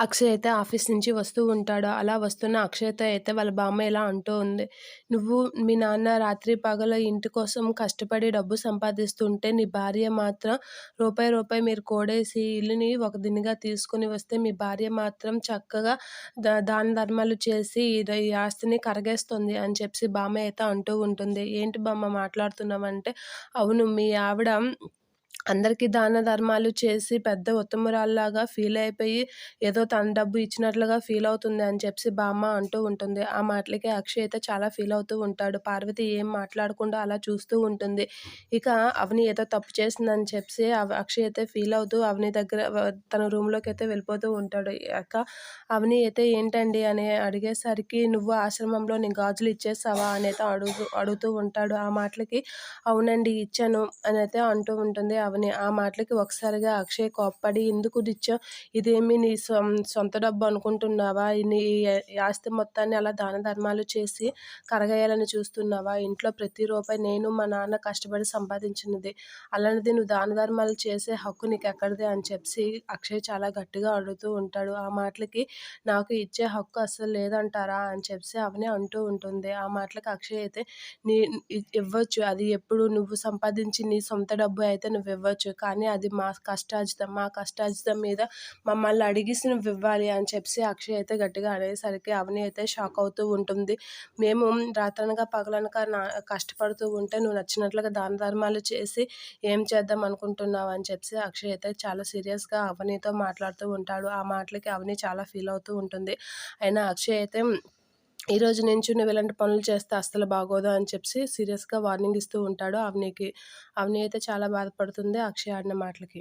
అక్షయ్ అయితే ఆఫీస్ నుంచి వస్తూ ఉంటాడు. అలా వస్తున్న అక్షయ్‌తో అయితే వాళ్ళ బామ్మ ఇలా అంటూ ఉంది. "నువ్వు మీ నాన్న రాత్రి పగలు ఇంటి కోసం కష్టపడి డబ్బు సంపాదిస్తుంటే, నీ భార్య మాత్రం రూపాయి, రూపాయి మీరు కోడేసి ఇల్లుని ఒక దినిగా తీసుకొని వస్తే, మీ భార్య మాత్రం చక్కగా దాన ధర్మాలు చేసి ఇది ఈ ఆస్తిని కరగేస్తుంది" అని చెప్పి బామ్మ అయితే అంటూ ఉంటుంది. "ఏంటి బామ్మ మాట్లాడుతున్నామంటే "అవును మీ ఆవిడ అందరికీ దాన ధర్మాలు చేసి పెద్ద ఉత్తమురాల్లాగా ఫీల్ అయిపోయి ఏదో తన డబ్బు ఇచ్చినట్లుగా ఫీల్ అవుతుంది అని చెప్పి బామ్మ అంటూ ఉంటుంది. ఆ మాటలకి అక్షయ్ అయితే చాలా ఫీల్ అవుతూ ఉంటాడు. పార్వతి ఏం మాట్లాడకుండా అలా చూస్తూ ఉంటుంది. ఇక అవని ఏదో తప్పు చేసిందని చెప్పి అక్షయ్ అయితే ఫీల్ అవుతూ అవని దగ్గర తన రూమ్లోకి అయితే వెళ్ళిపోతూ ఉంటాడు. అక్క అవని అయితే ఏంటండి అని అడిగేసరికి నువ్వు ఆశ్రమంలో నీ గాజులు ఇచ్చేసావా? అని అయితే అడుగు అడుగుతూ ఉంటాడు. ఆ మాటలకి అవునండి ఇచ్చాను అని అయితే అంటూ ఉంటుంది. అవని ఆ మాటలకి ఒకసారిగా అక్షయ్ కోప్పడి ఎందుకు దిచ్చా? ఇదేమి నీ సొంత డబ్బు అనుకుంటున్నావా? నీ ఆస్తి మొత్తాన్ని అలా దాన ధర్మాలు చేసి కరగేయాలని చూస్తున్నావా? ఇంట్లో ప్రతి రూపాయి నేను మా నాన్న కష్టపడి సంపాదించినది. అలాంటిది నువ్వు దాన ధర్మాలు చేసే హక్కు నీకు ఎక్కడిది అని చెప్పి అక్షయ్ చాలా గట్టిగా అడుగుతూ ఉంటాడు. ఆ మాటలకి నాకు ఇచ్చే హక్కు అస్సలు లేదంటారా? అని చెప్పి అవని అంటూ ఉంటుంది. ఆ మాటలకి అక్షయ్ అయితే నీ ఇవ్వచ్చు. అది ఎప్పుడు నువ్వు సంపాదించి నీ సొంత డబ్బు అయితే నువ్వు ఇవ్వచ్చు. కానీ అది మా కష్టార్జితం మా కష్టార్జితం మీద మమ్మల్ని అడిగిసిన నువ్వు ఇవ్వాలి అని చెప్పి అక్షయ్ అయితే గట్టిగా అనేసరికి అవని అయితే షాక్ అవుతూ ఉంటుంది. మేము రాత్రనగా పగలనక నా కష్టపడుతూ ఉంటే నువ్వు నచ్చినట్లుగా దాన ధర్మాలు చేసి ఏం చేద్దాం అనుకుంటున్నావు అని చెప్పి అక్షయ్ అయితే చాలా సీరియస్గా అవనితో మాట్లాడుతూ ఉంటాడు. ఆ మాటలకి అవని చాలా ఫీల్ అవుతూ ఉంటుంది. అయినా అక్షయ్ అయితే ఈ రోజు నుంచి నువ్వు ఇలాంటి పనులు చేస్తే అస్సలు బాగోదు అని చెప్పి సీరియస్గా వార్నింగ్ ఇస్తూ ఉంటాడు అవనికి. అవని అయితే చాలా బాధపడుతుంది అక్షయ్ ఆడిన మాటలకి.